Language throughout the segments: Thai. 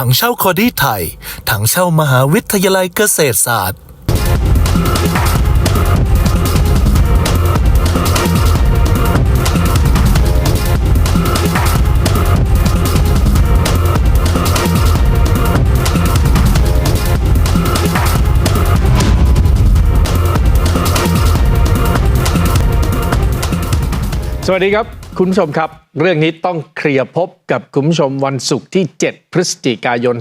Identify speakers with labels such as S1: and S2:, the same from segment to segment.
S1: ถังเช่าคอดี้ไทย ถังเช่ามหาวิทยาลัยเกษตรศาสตร์
S2: สวัสดีครับ คุณผู้ชมครับ เรื่องนี้ต้องเคลียร์พบกับคุณผู้ชมวันศุกร์ที่ 7 พฤศจิกายน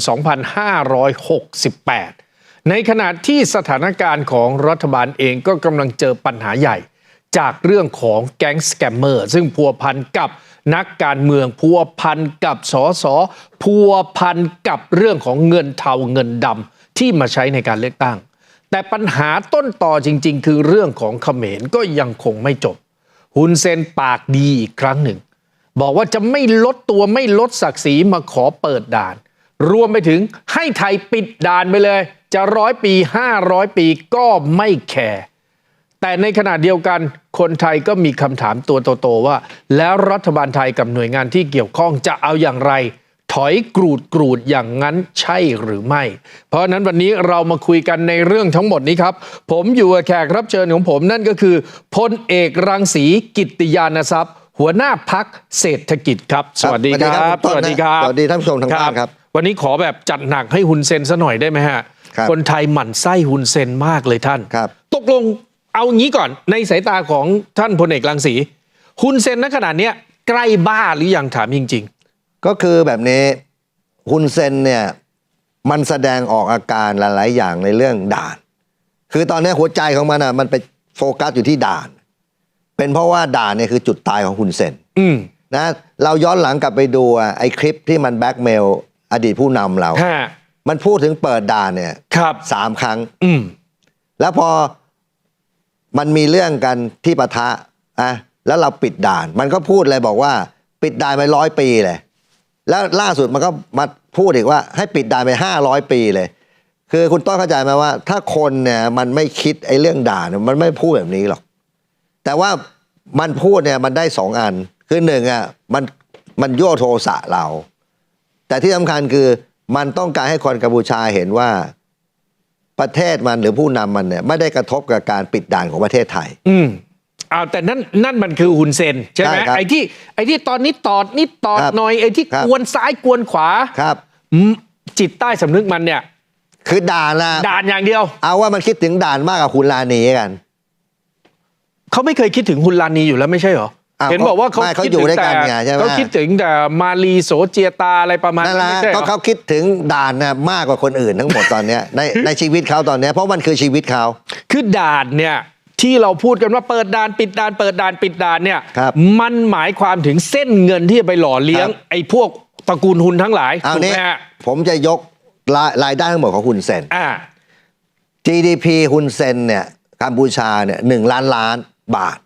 S2: 2568 ในขณะที่สถานการณ์ของรัฐบาลเองก็กำลังเจอปัญหาใหญ่ จากเรื่องของแก๊งสแกมเมอร์ซึ่งพัวพันกับนักการเมืองพัวพันกับสสพัวพันกับเรื่องของเงินเทาเงินดำที่มาใช้ในการเลือกตั้ง แต่ปัญหาต้นต่อจริง ๆ คือเรื่องของเขมรก็ยังคงไม่จบ ฮุนเซนปากดีอีกครั้งหนึ่ง บอกว่าจะไม่ลดตัวไม่ลดศักดิ์ศรีมาขอเปิดด่าน รวมไปถึงให้ไทยปิดด่านไปเลย จะร้อยปี 500 ปีก็ไม่แคร์แต่ในขณะเดียวกันคนไทยก็มีคำถามตัวโตๆว่า แล้วรัฐบาลไทยกับหน่วยงานที่เกี่ยวข้องจะเอาอย่างไร อยกรูดกรูดอย่างนั้นใช่หรือไม่ เพราะฉะนั้นวันนี้เรามาคุยกันในเรื่องทั้งหมดนี้ครับ ผมอยู่กับแขกรับเชิญของผมนั่นก็คือพลเอกรังสีกิตติยานทรัพย์ หัวหน้าพักเศรษฐกิจครับ สวัสดีครับ
S3: สวัสดีครับ สวัสดีท่านผู้ชมทางบ้านครับ
S2: วันนี้ขอแบบจัดหนักให้ฮุนเซนซะหน่อยได้ไหมฮะ
S3: ครับ
S2: คนไทยหมั่นไส้ฮุนเซนมากเลยท่าน
S3: ครับ
S2: ตกลงเอางี้ก่อนในสายตาของท่านพลเอกรังสีฮุนเซนณขนาดเนี้ยใกล้บ้าหรือยังถามจริง
S3: ก็คือแบบนี้ฮุนเซนเนี่ยมันแสดงออกอาการหลาย ๆ อย่างในเรื่องด่าน คือตอนนี้หัวใจของมันอะมันไปโฟกัสอยู่ที่ด่าน เป็นเพราะว่าด่านเนี่ยคือจุดตายของฮุนเซน
S2: ๆอืม
S3: นะเราย้อนหลังกลับไปดูอะไอ้คลิปที่มันแบล็กเมลอดีตผู้นำเรา
S2: ฮะ
S3: มันพูดถึงเปิดด่านเนี่ย
S2: ครับ
S3: สามครั้ง
S2: อืม
S3: แล้วพอมันมีเรื่องกันที่ปะทะอะแล้วเราปิดด่าน มันก็พูดเลยบอกว่า ปิดด่านไปร้อยปีเลย แล้วล่าสุดมันก็มาพูดอีกว่าให้ปิดด่านไปห้าร้อยปีเลย คือคุณต้องเข้าใจไหมว่า ถ้าคนเนี่ยมันไม่คิดไอ้เรื่องด่านมันไม่พูดแบบนี้หรอก แต่ว่ามันพูดเนี่ยมันได้สองอัน คือหนึ่งอะมันมันยั่วโทสะเรา แต่ที่สำคัญคือมันต้องการให้คนกัมพูชาเห็นว่าประเทศมันหรือผู้นำมันเนี่ยไม่ได้กระทบกับการปิดด่านของประเทศไทย
S2: อื อ้าวแต่นั่นนั่นมันคือฮุนเซนใช่ไหม
S3: ใช่ครับ
S2: ไอ้ที่ไอ้ที่ตอนนี้ตอดนิดตอด
S3: ครับ
S2: หน่อยไอ้ที่
S3: ครับ
S2: กวนซ้ายกวนขวา
S3: ครับ
S2: อืมจิตใต้สำนึกมันเนี่ย
S3: คือด่านนะ
S2: ด่านอย่างเดียว
S3: เอาว่ามันคิดถึงด่านมากกว่าคุณลานีกัน
S2: เขาไม่เคยคิดถึงฮุนลานีอยู่แล้วไม่ใช่เหรอ
S3: อ้าว
S2: เห็นบอกว่าเขา
S3: ไม่เขา
S2: คิด
S3: อยู่
S2: ถึง
S3: ด้วยกัน
S2: แต่
S3: ไงใช่ไหม
S2: เขาคิดถึงแต่มาลีโสเจียตาอะไรประมาณ
S3: นั่นแหละ
S2: ไม่ใช่เหร
S3: ก็
S2: อ
S3: เขาคิดถึงด่านน่ะมากกว่าคนอื่นทั้งหมดตอนเนี้ยในในชีวิตเขาตอนเนี้ยเพราะมันคือชีวิตเขา
S2: คือด่านเนี่ย ที่เราพูดกันว่าเปิดด่านปิดด่านเปิดด่านปิดด่านเนี่ย
S3: ครับ
S2: มันหมายความถึงเส้นเงินที่จะไปหล่อเลี้ยง
S3: ครับ
S2: ไอ้พวกตระกูลหุนทั้งหลาย
S3: เอา
S2: ถูก
S3: นี้
S2: ไหมฮะ
S3: ผมจะยกรายรายได้ทั้งหมดของคุณเซน
S2: อ่า
S3: GDP คุณเซนเนี่ยกัมพูชาเนี่ยหนึ่งล้านล้านบาท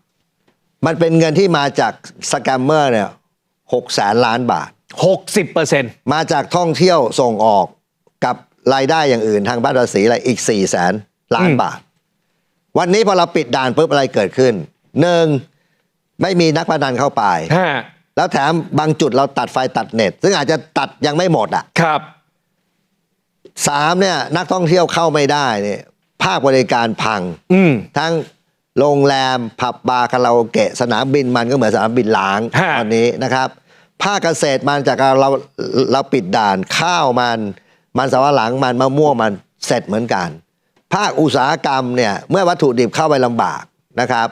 S3: มันเป็นเงินที่มาจากสแกมเมอร์เนี่ยหกแสนล้านบาท
S2: หกสิบเปอร์เซ็นต์
S3: มาจากท่องเที่ยวส่งออกกับรายได้อย่างอื่นทางบ้านภาษีอะไรอีก4ี่แสนล้านบาท วันนี้พอเราปิดด่านปุ๊บอะไรเกิดขึ้นหนึ่งไม่มีนักพนันเข้าไป
S2: ฮะ
S3: แล้วแถมบางจุดเราตัดไฟตัดเน็ต ซึ่งอาจจะตัดยังไม่หมดอะ
S2: ครับ
S3: สามเนี่ย นักท่องเที่ยวเข้าไม่ได้เนี่ยภาคบริการพัง
S2: อืม
S3: ทั้งโรงแรมผับบาร์คาราโอเกะสนามบินมันก็เหมือนสนามบินล้าง
S2: ฮะ
S3: ตอนนี้นะครับ ภาคเกษตรมันจากเราเราเราปิดด่านข้าวมัน มันสำปะหลังมันมะม่วงมันเสร็จเหมือนกัน ภาคอุตสาหกรรมเนี่ยเมื่อวัตถุดิบเข้าไปลำบากนะครับ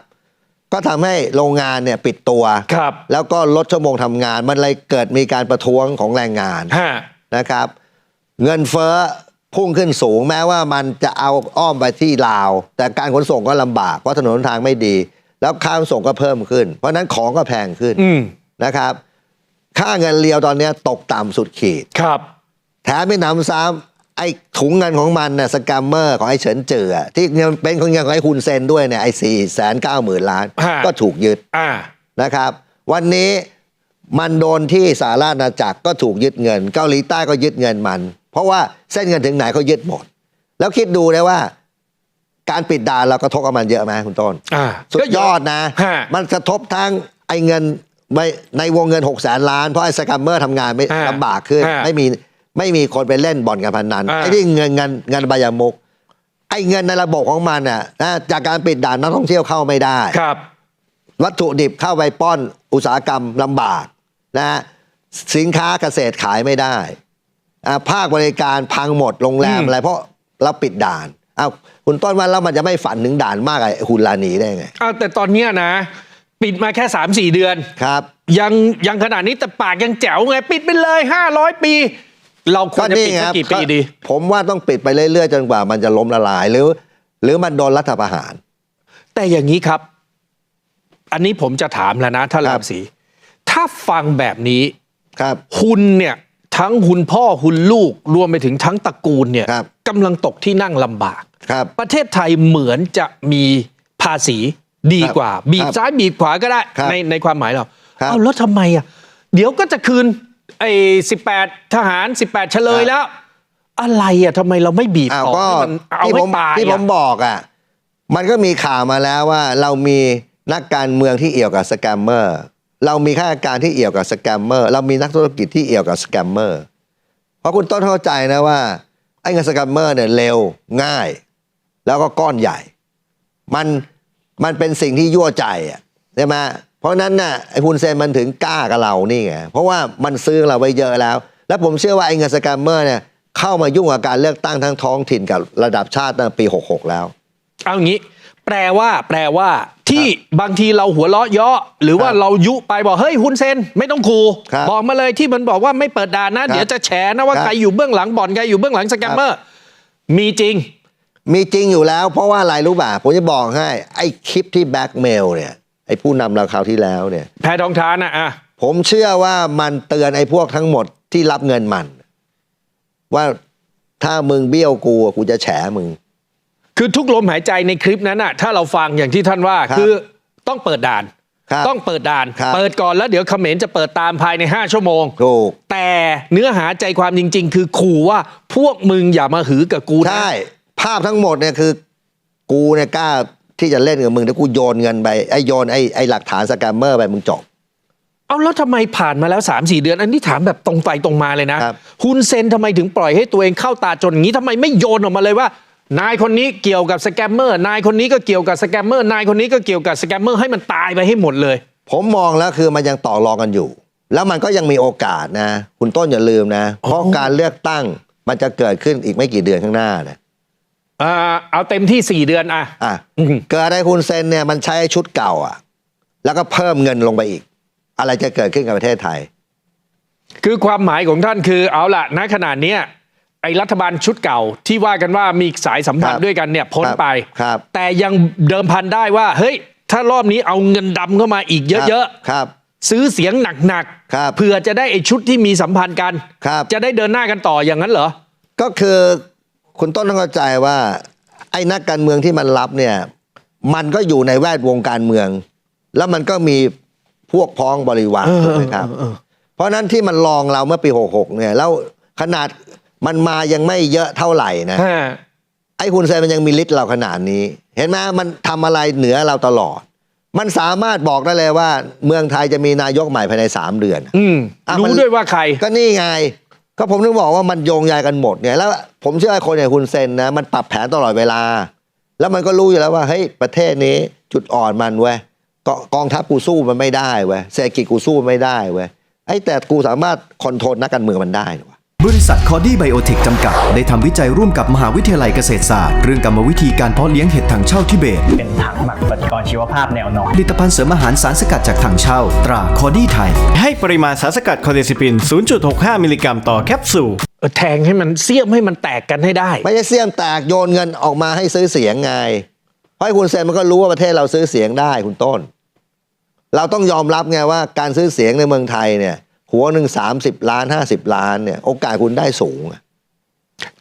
S3: ก็ทำให้โรงงานเนี่ยปิดตัว
S2: ครับ
S3: แล้วก็ลดชั่วโมงทำงาน มันเลยเกิดมีการประท้วงของแรงงาน
S2: ฮะ
S3: นะครับ เงินเฟ้อพุ่งขึ้นสูงแม้ว่ามันจะเอาอ้อมไปที่ลาว แต่การขนส่งก็ลำบากเพราะถนนทางไม่ดี แล้วค่าขนส่งก็เพิ่มขึ้น เพราะฉะนั้นของก็แพงขึ้น
S2: อืม
S3: นะครับ ค่าเงินเรียวตอนนี้ตกต่ำสุดขีด
S2: ครับ
S3: แถมไม่นำซ้ำ ไอ้ถุงเงินของมันน่ะสแกมเมอร์ของไอ้เฉินเจือที่เงินเป็นของเงินของไอ้คุณเซนด้วยเนี่ยไอ้สี่แสนเก้าหมื่นล้าน
S2: ฮะ
S3: ก็ถูกยึด
S2: อ่า
S3: นะครับ วันนี้มันโดนที่สาราชอาณาจักรก็ถูกยึดเงิน เกาหลีใต้ก็ยึดเงินมัน เพราะว่าเส้นเงินถึงไหนเขายึดหมด แล้วคิดดูเลยว่า การปิดด่านเรากระทบกับมันเยอะไหมคุณต้น
S2: อ่า
S3: สุดยอดนะ
S2: ฮะ
S3: มันกระทบทั้งไอ้เงินไม่ในวงเงิน6กแสนล้าน เพราะไอ้สแกมเมอร์ทำงานไม่
S2: ฮะ
S3: ลำบากขึ้น
S2: ฮะ
S3: ไม่มี ไม่มีคนไปเล่นบ่อนการพนัน
S2: อ่า
S3: ไอ้ที่เงินเงินเงินบายามุกไอ้เงินในระบบของมันน่ะนะจากการปิดด่านนักท่องเที่ยวเข้าไม่ได้
S2: ครับ
S3: วัตถุดิบเข้าไปป้อนอุตสาหกรรมลำบากนะฮะสินค้าเกษตรขายไม่ได้อ่าภาคบริการพังหมดโรงแรม
S2: อืม
S3: อะไรเพราะเราปิดด่านอ้าวคุณต้นว่าแล้วมันจะไม่ฝันถึงด่านมากไอ้คุณลานีได้ไง
S2: อ้าวแต่ตอนเนี้ยนะ ปิดมาแค่ 3 4 เดือน
S3: ครับ
S2: ยังยังขนาดนี้แต่ปากยังแจ๋วไง ปิดไปเลย 500 ปี เราควรจะปิดสักกี่ปีดี
S3: ก็ผมว่าต้องปิดไปเรื่อยๆจนกว่ามันจะล้มละลายหรือ หรือมันโดนรัฐประหาร
S2: แต่อย่างนี้ครับ อันนี้ผมจะถามแล้วนะท่าน
S3: ครั
S2: รา
S3: บ
S2: มศรีถ้าฟังแบบนี้
S3: ครับ
S2: คุณเนี่ยทั้งคุณพ่อคุณลูกรวมไปถึงทั้งตระกูลเนี่ย
S3: ครับ
S2: กำลังตกที่นั่งลำบาก
S3: ครับ
S2: ประเทศไทยเหมือนจะมีภาษีดีกว่า บีบ
S3: ครับ
S2: ซ้ายบีบขวาก็ได้
S3: ครับ
S2: ในในความหมายเรา
S3: ครับ
S2: เอาแล้วทำไมอะเดี๋ยวก็จะคืน ไอ้สิบแปดทหารสิบแปดเฉลย
S3: ครับ
S2: แล้ว อะไรอะทำไมเราไม่บีบ
S3: อ้าว
S2: ต่อ
S3: ก็
S2: ให้มันเอา
S3: ที่
S2: ให้
S3: ผม
S2: ตาย
S3: ที่ผม
S2: อะ
S3: บอกอะมันก็มีข่าวมาแล้วว่าเรามีนักการเมืองที่เอี่ยวกับสแกมเมอร์ เรามีข้าราชการที่เอี่ยวกับสแกมเมอร์ เรามีนักธุรกิจที่เอี่ยวกับสแกมเมอร์ เพราะคุณต้นเข้าใจนะว่าไอ้เงินสแกมเมอร์เนี่ยเร็วง่าย แล้วก็ก้อนใหญ่ มันมันเป็นสิ่งที่ยั่วใจอะใช่ไหม เพราะฉะนั้นน่ะไอ้คุณเซนมันถึงกล้ากับเรานี่ไงเพราะว่ามันซื้อเราไว้เยอะแล้ว แล้วผมเชื่อว่าไอ้เงินสแกมเมอร์เนี่ยเข้ามายุ่งกับการเลือกตั้งทั้งท้องถิ่นกับระดับชาติตั้งแต่ปี 66 แล้ว
S2: เอางี้ แปลว่าแปลว่าที่บางทีเราหัวเราะเยาะหรือว่า
S3: ครับ
S2: เรายุไปบอกเฮ้ยฮุนเซนไม่ต้องคู
S3: ครับ
S2: บอกมาเลยที่มันบอกว่าไม่เปิดด่านนะ
S3: ครับ
S2: เดี๋ยวจะแฉนะว่า
S3: ครับ
S2: ใครอยู่เบื้องหลังบ่อนใครอยู่เบื้องหลังสแกมเมอร์มีจริง
S3: มีจริงอยู่แล้ว เพราะว่าอะไรรู้ป่ะผมจะบอกให้ไอ้คลิปที่แบล็กเมลเนี่ย ไอ้ผู้นำเราคราวที่แล้วเนี่ย
S2: แพทองทานนะอะ
S3: ผมเชื่อว่ามันเตือนไอ้พวกทั้งหมดที่รับเงินมัน ว่าถ้ามึงเบี้ยวกูอะกูจะแฉมึง
S2: คือทุกลมหายใจในคลิปนั้นน่ะ ถ้าเราฟังอย่างที่ท่านว่า
S3: ครับ
S2: คือต้องเปิดด่าน
S3: ครับ
S2: ต้องเปิดด่าน
S3: ครับ
S2: เปิดก่อนแล้วเดี๋ยวเขมรจะเปิดตามภายใน 5 ชั่วโมง
S3: ถูก
S2: แต่เนื้อหาใจความจริง ๆ คือขู่ว่าพวกมึงอย่ามาหือกับกูนะ
S3: ใช่ ภาพทั้งหมดเนี่ยคือ กูเนี่ยกล้า ที่จะเล่นกับมึงถ้ากูโยนเงินไปไอ้โยนไอ้ไอ้หลักฐานสแกมเมอร์ไปมึงจบ
S2: เอาแล้วทำไมผ่านมาแล้ว 3 4 เดือน อันนี้ถามแบบตรงไปตรงมาเลยนะครับ ฮุนเซนทำไมถึงปล่อยให้ตัวเองเข้าตาจนอย่างนี้ทำไมไม่โยนออกมาเลยว่า นายคนนี้เกี่ยวกับสแกมเมอร์นายคนนี้ก็เกี่ยวกับสแกมเมอร์นายคนนี้ก็เกี่ยวกับสแกมเมอร์ให้มันตายไปให้หมดเลย
S3: ผมมองแล้วคือมันยังต่อรองกันอยู่ แล้วมันก็ยังมีโอกาสนะ คุณต้นอย่าลืมนะ เพราะการเลือกตั้งมันจะเกิดขึ้นอีกไม่กี่เดือนข้างหน้าเนี่ย
S2: อ่าเอาเต็มที่4เดือนอะ
S3: อะ
S2: อืม
S3: เกิดอะไรคุณเซนเนี่ยมันใช้ชุดเก่าอะ แล้วก็เพิ่มเงินลงไปอีก อะไรจะเกิดขึ้นกับประเทศไทย
S2: คือความหมายของท่านคือเอาล่ะณขนาดเนี้ยไอ้รัฐบาลชุดเก่าที่ว่ากันว่ามีสายสัมพัน
S3: ครั
S2: ธ์
S3: บ
S2: ด้วยกันเนี่ยพ้น
S3: ครับ
S2: ไป
S3: ครับ
S2: แต่ยังเดิมพันได้ว่า เฮ้ย ถ้ารอบนี้เอาเงินดำเข้ามาอีกเยอะ
S3: ครับ
S2: ๆซื้อเสียงหนัก
S3: ครับ
S2: เพื่อจะได้ไอ้ชุดที่มีสัมพันธ์กัน
S3: ครับ
S2: จะได้เดินหน้ากันต่ออย่างนั้นเหรอ
S3: ก็คือ คุณต้นต้องเข้าใจว่า ไอ้นักการเมืองที่มันรับเนี่ย มันก็อยู่ในแวดวงการเมือง แล้วมันก็มีพวกพ้องบริวาร
S2: เออ
S3: ถูกไหมครับ
S2: เออเออ
S3: เพราะฉะนั้นที่มันลองเราเมื่อปี66เนี่ยแล้วขนาดมันมายังไม่เยอะเท่าไหร่นะ
S2: ฮะ
S3: ไอ้คุณเซนมันยังมีฤทธิ์เราขนาดนี้ เห็นไหมมันทำอะไรเหนือเราตลอด มันสามารถบอกได้เลยว่า เมืองไทยจะมีนายกใหม่ภายใน3เดือน
S2: อืม
S3: อะมัน
S2: รู้ด้วยว่าใคร
S3: ก็นี่ไง ก็ผมถึงบอกว่ามันโยงใยกันหมดเนี่ยแล้วผมเชื่อคนอย่างคุณเซนนะมันปรับแผนตลอดเวลา แล้วมันก็รู้อยู่แล้วว่าเฮ้ยประเทศนี้จุดอ่อนมันเว้ยกองทัพกูสู้มันไม่ได้เว้ยเศรษฐกิจกูสู้มันไม่ได้เว้ยไอ้แต่กูสามารถคอนโทรลนักการเมืองมันได้นี่วะ
S4: บริษัทคอดี้ไบโอเทคจำกัด ได้ทำวิจัยร่วมกับมหาวิทยาลัยเกษตรศาสตร์ เรื่องกรรมวิธีการเพาะเลี้ยงเห็ดถังเช่าทิเบต
S5: เป็นถังหมักปฏิกรณ์ชีวภาพแนวนอน
S4: ผลิตภัณฑ์เสริมอาหารสารสกัดจากถังเช่า ตราคอดี้ไทย
S6: ให้ปริมาณสารสกัดคอเดซิปิน 0.65 มิลลิกรัมต่อแคปซูล
S2: เออแทงให้มันเสี้ยมให้มันแตกกันให้ได้
S3: ไม่ใช่เสี่ยมแตกโยนเงินออกมาให้ซื้อเสียงไง เพราะไอ้คุณเซนมันก็รู้ว่าประเทศเราซื้อเสียงได้คุณต้น เราต้องยอมรับไงว่าการซื้อเสียงในเมืองไทยเนี่ย หัวหนึ่งสามสิบล้านห้าสิบล้านเนี่ย โอกาสคุณได้สูงอะ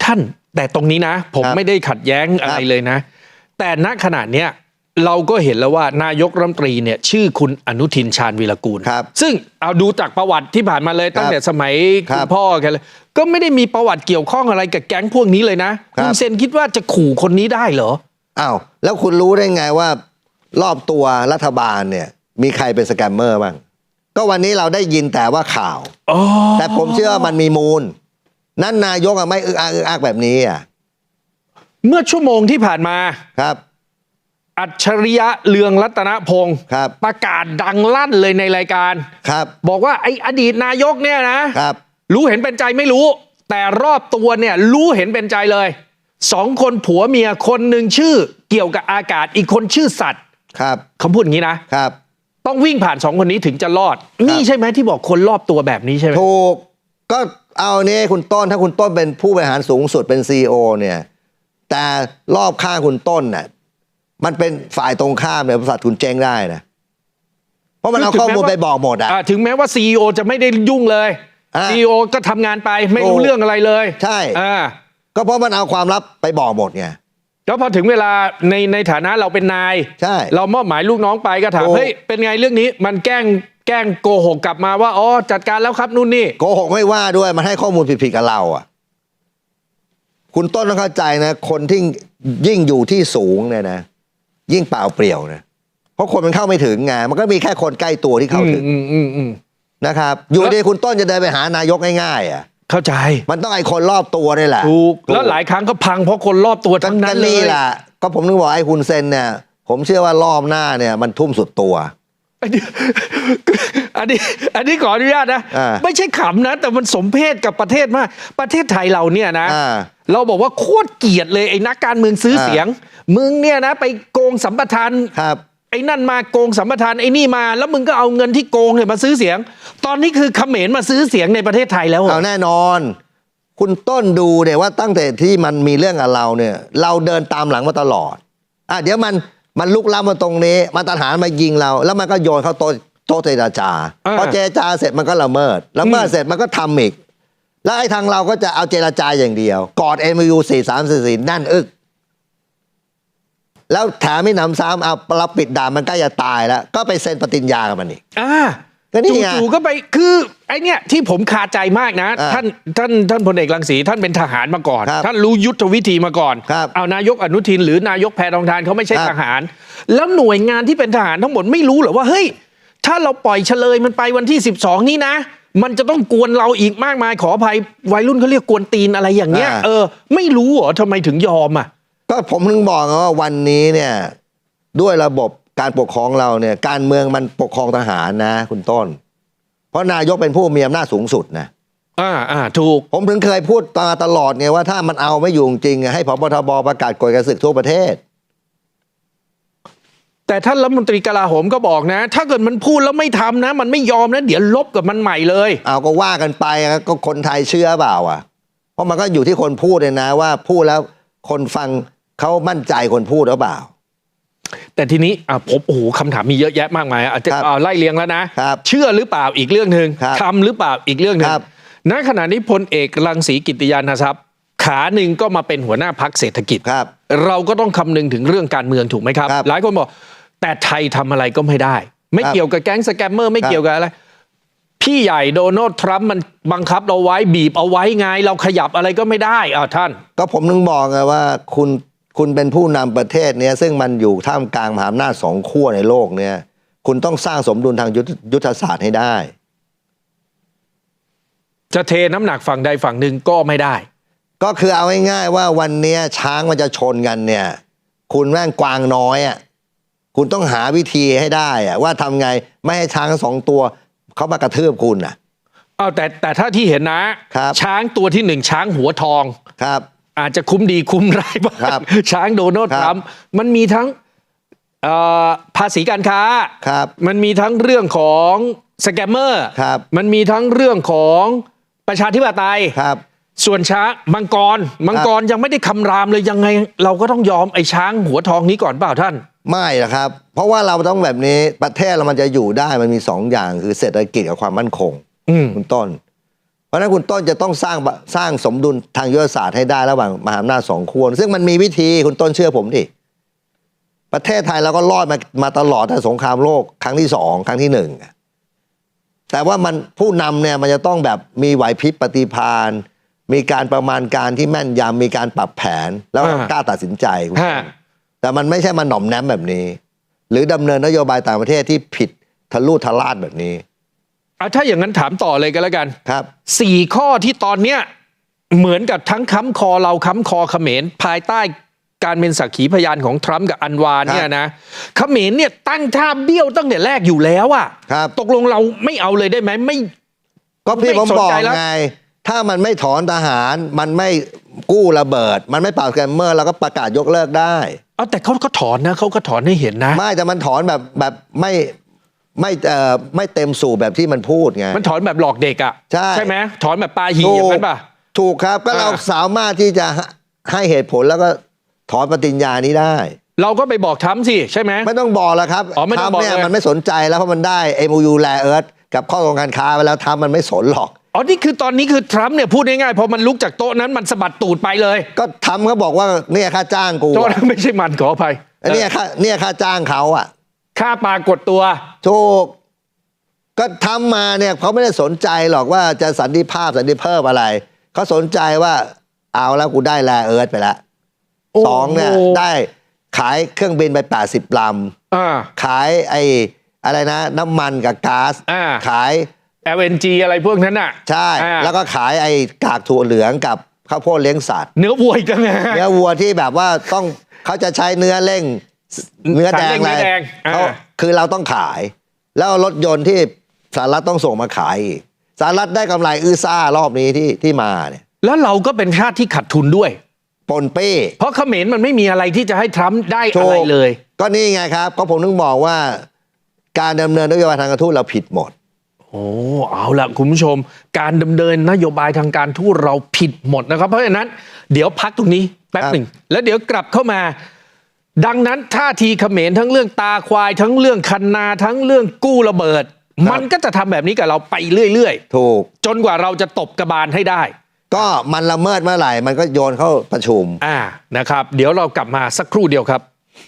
S2: ท่านแต่ตรงนี้นะ ผม
S3: ครับ
S2: ไม่ได้ขัดแย้งอะไร
S3: ครับ
S2: เลยนะ แต่ณขนาดเนี้ยเราก็เห็นแล้วว่านายกรัฐมนตรีเนี่ยชื่อคุณอนุทินชาญวีรกูล
S3: ครับ
S2: ซึ่งเอาดูจากประวัติที่ผ่านมาเลยตั้งแต่สมัย
S3: ครั
S2: คุ
S3: บ
S2: ณพ่อแกันเลยก็ไม่ได้มีประวัติเกี่ยวข้องอะไรกับแก๊งพวกนี้เลยนะครับคุณเซนคิดว่าจะขู่คนนี้ได้เหรอ
S3: อ้าวแล้วคุณรู้ได้ไงว่า รอบตัวรัฐบาลเนี่ย มีใครเป็นสแกมเมอร์บ้าง ก็วันนี้เราได้ยินแต่ว่าข่าว
S2: อ๋อ
S3: แต่ผมเชื่อว่ามันมีมูล นั้นนายกอะไม่อึกอักอึกอักแบบนี้อะ
S2: เมื่อชั่วโมงที่ผ่านมา
S3: ครับ
S2: อัจฉริยะเลืองรัตนพงศ์
S3: ครับ
S2: ประกาศดังลั่นเลยในรายการ
S3: ครับ
S2: บอกว่าไอ้อดีตนายกเนี่ยนะ
S3: ครับ
S2: รู้เห็นเป็นใจไม่รู้ แต่รอบตัวเนี่ยรู้เห็นเป็นใจเลยสองคนผัวเมียคนหนึ่งชื่อ เกี่ยวกับอากาศอีกคนชื่อสัตว์
S3: ครับ
S2: เขาพูดอย่างนี้นะ
S3: ครับ
S2: ต้องวิ่งผ่านสองคนนี้ถึงจะรอด นี่ใช่ไหมที่บอกคนรอบตัวแบบนี้ใช่ไหม
S3: ถูกก็เอาเนี่ยคุณต้นถ้าคุณต้นเป็นผู้บริหารสูงสุดเป็นซีอเนี่ยแต่รอบข้างคุณต้นน่ะมันเป็นฝ่ายตรงข้ามเนี่ยบริษัทคุณเจ๊งได้นะเพราะมันเอาข้อมูลไปบอกหมดอะ
S2: อ่าถึงแม้ว่า CEO จะไม่ได้ยุ่งเลย
S3: อะ
S2: CEO ก็ทำงานไปไม่รู้
S3: ถูก
S2: เรื่องอะไรเลย
S3: ใช่
S2: อ่า
S3: ก็เพราะมันเอาความลับไปบอกหมดไง
S2: แล้วพอถึงเวลาในในฐานะเราเป็นนาย
S3: ใช่
S2: เรามอบหมายลูกน้องไปก็ถาม
S3: ถูก
S2: เฮ้ยเป็นไงเรื่องนี้มันแกล้งแกล้งโกหกกลับมาว่าอ๋อจัดการแล้วครับนู่นนี่
S3: โกหกไม่ว่าด้วยมันให้ข้อมูลผิดๆกับเราอะ คุณต้นต้องเข้าใจนะ คนที่ยิ่งอยู่ที่สูงเนี่ยนะ ยิ่งเปล่าเปลี่ยวนะเพราะคนมันเข้าไม่ถึงไงมันก็มีแค่คนใกล้ตัวที่เข้าถึง
S2: อืมอืมอืม
S3: นะครับ อยู่ดีคุณต้นจะเดินไปหานายกง่ายๆอะ
S2: เข้าใจ
S3: มันต้องไอ้คนรอบตัวนี่แหละ
S2: ถูกแล้วหลายครั้งก็พังเพราะคนรอบตัวทั้งนั้น
S3: ก็
S2: เลย
S3: นี่แหละก็ผมนึกบอกไอ้คุณเซนเนี่ยผมเชื่อว่ารอบหน้าเนี่ยมันทุ่มสุดตัว
S2: อันนี้อันนี้อันนี้ขออนุญาตนะ
S3: อ่า
S2: ไม่ใช่ขำนะ แต่มันสมเพศกับประเทศมาก ประเทศไทยเราเนี่ยนะ
S3: อ่า
S2: เราบอกว่าโคตรเกลียดเลยไอ้นักการเมืองซื้อ
S3: อ่า
S2: เสียง มึงเนี่ยนะ ไปโกงสัมปทาน
S3: ครับ
S2: ไอ้นั่นมาโกงสัมปทานไอ้นี่มา แล้วมึงก็เอาเงินที่โกงเนี่ยมาซื้อเสียง ตอนนี้คือเขมรมาซื้อเสียงในประเทศไทยแล้วเหร
S3: เอา
S2: อ
S3: แน่นอน คุณต้นดูเนี่ยว่าตั้งแต่ที่มันมีเรื่องกับเราเนี่ย เราเดินตามหลังมาตลอดอะเดี๋ยวมันมันลุกล้ำมาตรงนี้มันตัหารมายิงเรา แล้วมันก็โยนเข้าโต๊ะโต๊ะเจรจา
S2: อ่า
S3: พอเจรจาเสร็จมันก็ละเมิดละเมิดเสร็จมันก็ทำอีก แล้วไอ้ทางเราก็จะเอาเจรจาอย่างเดียว กอด MU 4 3 4 4นั่นอึก แล้วแถมไม่นำซ้ำเอาเราปิดด่านมันใกล้จะตายแล้ว ก็ไปเซ็นปฏิญญากับมันอีก
S2: อ่า
S3: ก็นี่ไง
S2: จู่ๆก็ไปคือไอเนี่ยที่ผมคาใจมากนะ
S3: อ่า
S2: ท่านท่านท่านพลเอกรังสีท่านเป็นทหารมาก่อน
S3: ครับ
S2: ท่านรู้ยุทธวิธีมาก่อน
S3: ครับ
S2: เอานายกอนุทิน หรือนายกแพทองทานเขาไม่ใช่
S3: ครับ
S2: ทหาร แล้วหน่วยงานที่เป็นทหารทั้งหมดไม่รู้เหรอว่าเฮ้ยถ้าเราปล่อยเฉลยมันไปวันที่ 12 นี้นะ มันจะต้องกวนเราอีกมากมายขออภัยวัยรุ่นเขาเรียกกวนตีนอะไรอย่างเงี้ย
S3: อ่า
S2: เออไม่รู้เหรอทำไมถึงยอมอะ
S3: ก็ผมถึงบอกไงว่าวันนี้เนี่ยด้วยระบบการปกครองเราเนี่ย การเมืองมันปกครองทหารนะ คุณต้น เพราะนายกเป็นผู้มีอำนาจสูงสุดนะ
S2: อ่าอ่าถูก
S3: ผมถึงเคยพูดมาตลอดไงว่าถ้ามันเอาไม่อยู่จริงๆอะให้พบทบประกาศกฎการศึกทั่วประเทศ
S2: แต่ท่านรัฐมนตรีกลาโหมก็บอกนะ ถ้าเกิดมันพูดแล้วไม่ทำนะ มันไม่ยอมนะเดี๋ยวลบกับมันใหม่เลย
S3: เอาก็ว่ากันไปอะก็คนไทยเชื่อเปล่าอะ เพราะมันก็อยู่ที่คนพูดเลยนะว่าพูดแล้วคนฟัง เขามั่นใจคนพูดหรือเปล่า
S2: แต่ทีนี้อะผมโอ้โหคำถามมีเยอะแยะมากมายอะอาจจะ
S3: ครับ
S2: เอาไล่เรียงแล้วนะครับเชื่อหรือเปล่าอีกเรื่องหนึ่ง
S3: ครับ
S2: ทำหรือเปล่าอีกเรื่องหนึ่ง
S3: ครับ
S2: ณขณะนี้พลเอกรังสีกิติยานะครับ ขาหนึ่งก็มาเป็นหัวหน้าพักเศรษฐกิจ
S3: ครับ
S2: เราก็ต้องคำนึงถึงเรื่องการเมืองถูกไหมครับ
S3: ครับ
S2: หลายคนบอก แต่ไทยทำอะไรก็ไม่ได้ ไม่
S3: ครับ
S2: เกี่ยวกับแก๊งสแกมเมอร์ไม่
S3: ครับ
S2: เกี่ยวกับอะไร พี่ใหญ่โดนัลด์ทรัมป์มันบังคับเราไว้บีบเอาไว้ไง เราขยับอะไรก็ไม่ได้อ่าท่าน
S3: ก็ผมถึงบอกไงว่าคุณ คุณเป็นผู้นำประเทศเนี้ยซึ่งมันอยู่ท่ามกลางมหาอำนาจสองขั้วในโลกเนี่ย คุณต้องสร้างสมดุลทางยุทธยุทธศาสตร์ให้ได้
S2: จะเทน้ำหนักฝั่งใดฝั่งหนึ่งก็ไม่ได้
S3: ก็คือเอาง่ายๆว่าวันเนี้ยช้างมันจะชนกันเนี่ย คุณแม่งกวางน้อยอะคุณต้องหาวิธีให้ได้อะว่าทำไงไม่ให้ช้างสองตัวเขามากระทืบคุณอะ
S2: เอาแต่แต่ถ้าที่เห็นนะ
S3: ครับ
S2: ช้างตัวที่หนึ่งช้างหัวทอง
S3: ครับ
S2: อาจจะคุ้มดีคุ้มร้ายบ้าง
S3: ครับ
S2: ช้างโดนัลด์
S3: ครับ
S2: ทรัมป์มันมีทั้งเอ่อภาษีการค้า
S3: ครับ
S2: มันมีทั้งเรื่องของสแกมเมอร์
S3: ครับ
S2: มันมีทั้งเรื่องของประชาธิปไตย
S3: ครับ
S2: ส่วนช้างมังกรมังกรยังไม่ได้คำรามเลยยังไง เราก็ต้องยอมไอ้ช้างหัวทองนี้ก่อนเปล่าท่าน
S3: ไม่ละครับ เพราะว่าเราต้องแบบนี้ประเทศเรามันจะอยู่ได้มันมีสองอย่างคือเศรษฐกิจกับความมั่นคง
S2: อืม
S3: คุณต้น เพราะฉะนั้นคุณต้นจะต้องสร้างบสร้างสมดุลทางยุทธศาสตร์ให้ได้ระหว่างมหาอำนาจสองขั้วซึ่งมันมีวิธีคุณต้นเชื่อผมดิประเทศไทยเราก็รอดมามาตลอดแต่สงครามโลกครั้งที่สองครั้งที่หนึ่งอะแต่ว่ามันผู้นำเนี่ยมันจะต้องแบบมีไหวพริบปฏิภาณมีการประมาณการที่แม่นยำมีการปรับแผนแล้วก็
S2: อ่าก
S3: ล้าตัดสินใจคุณต้น
S2: ฮะ
S3: แต่มันไม่ใช่มาหน่อมแนมแบบนี้ หรือดำเนินนโยบายต่างประเทศที่ผิดทะลุทะลาดแบบนี้
S2: อะถ้าอย่างนั้นถามต่อเลยกันแล้วกัน
S3: ครับ
S2: สี่ข้อที่ตอนเนี้ยเหมือนกับทั้งค้ำคอเราค้ำคอเขมรภายใต้การเป็นสักขีพยานของทรัมป์กับอันวาเนี่ยนะเขมรเนี่ยตั้งท่าเบี้ยวตั้งแต่แรกอยู่แล้วอะ
S3: ครับ
S2: ตกลงเราไม่เอาเลยได้ไหมไม่
S3: ก็พี่
S2: ไม่
S3: ผม
S2: สน
S3: บอก
S2: ใจแล้ว
S3: ไง ถ้ามันไม่ถอนทหาร มันไม่กู้ระเบิด มันไม่ปราบสแกมเมอร์เราก็ประกาศยกเลิกได้
S2: เอาแต่เขาก็ถอนนะเขาก็ถอนให้เห็นนะ
S3: ไม่แต่มันถอนแบบแบบไม่ ไม่เอ่อไม่เต็มสูบแบบที่มันพูดไง
S2: มันถอนแบบหลอกเด็กอะ
S3: ใช่
S2: ไหมถอนแบบปาหีอย่างนั้นป่ะ
S3: ถูกครับก็
S2: อ่า
S3: เราสามารถที่จะให้เหตุผลแล้วก็ถอนปฏิญญานี้ได้
S2: เราก็ไปบอกทรัมป์สิใช่ไหม
S3: ไม่ต้องบอกแล้วครับ
S2: อ๋อไม่ต้อง
S3: ทำ
S2: บอก
S3: เนี่ย
S2: เลย
S3: มันไม่สนใจแล้วเพราะมันได้ MOU แลเอิร์ธกับข้อตกลงการค้าไปแล้วทำมันไม่สนหรอก
S2: อ๋อนี่คือตอนนี้คือทรัมป์เนี่ยพูดง่ายๆพอมันลุกจากโต๊ะนั้นมันสะบัดตูดไปเลย
S3: ก็ทำเขาบอกว่าเนี่ยค่าจ้างกู
S2: โต๊ะ
S3: อะ
S2: นั้นไม่ใช่มันขออภัย
S3: อันเนี่ยค่าเนี่ยค่าจ้างเขาอะ
S2: ค่าปลากดตัว
S3: ถูก ก็ทำมาเนี่ยเขาไม่ได้สนใจหรอกว่าจะสันติภาพสันติเพิ่มอะไร เขาสนใจว่าเอาแล้วกูได้แลเอิร์ธไปแล้ว
S2: โอ้โห
S3: สองเนี่ยได้ขายเครื่องบินไป 80ล
S2: อ่าำ
S3: ขายไอ้อะไรนะ น้ำมันกับก๊าซ
S2: อ่า
S3: ขาย
S2: LNG อะไรพวกนั้นน่ะ
S3: ใช่
S2: อ่า
S3: แล้วก็ขายไอ้กากถั่วเหลืองกับข้าวโพดเลี้ยงสัตว์
S2: เนื้อวัวอีกแล้วนะ
S3: เนื้อวัวที่แบบว่าต้องเขาจะใช้เนื้อเร่ง เนื้อแดง
S2: สารเร่ง
S3: อะไร
S2: เนื้อแดงอ่า
S3: เขาคือเราต้องขาย แล้วรถยนต์ที่สหรัฐต้องส่งมาขายอีกสหรัฐได้กำไรอื้อซ่ารอบนี้ที่ที่มาเนี่ย
S2: แล้วเราก็เป็นชาติที่ขาดทุนด้วย
S3: ปนเป้
S2: เพราะเขมรมันไม่มีอะไรที่จะให้ทรัมป์ได้
S3: ถู
S2: อะไร
S3: ก
S2: เลย
S3: ก็นี่ไงครับ ก็ผมถึงบอกว่า การดำเนินนโยบายทางการทูตเราผิดหมด
S2: โอ้เอาละคุณผู้ชม การดำเนินนโยบายทางการทูตเราผิดหมดนะครับ เพราะฉะนั้น เดี๋ยวพักตรงนี้แป๊บ
S3: ครับ
S2: หนึ่งแล้วเดี๋ยวกลับเข้ามา ดังนั้นท่าทีเขมรทั้งเรื่องตาควาย ทั้งเรื่องคันนาทั้งเรื่องกู้ระเบิด มันก็จะทำแบบนี้กับเราไปเรื่อย
S3: ถูก
S2: ๆจนกว่าเราจะตบกระบาลให้ได้
S3: ก็มันละเมิดเมื่อไหร่ มันก็โยนเข้าประชุม
S2: อ่านะครับ เดี๋ยวเรากลับมาสักครู่เดียวครับ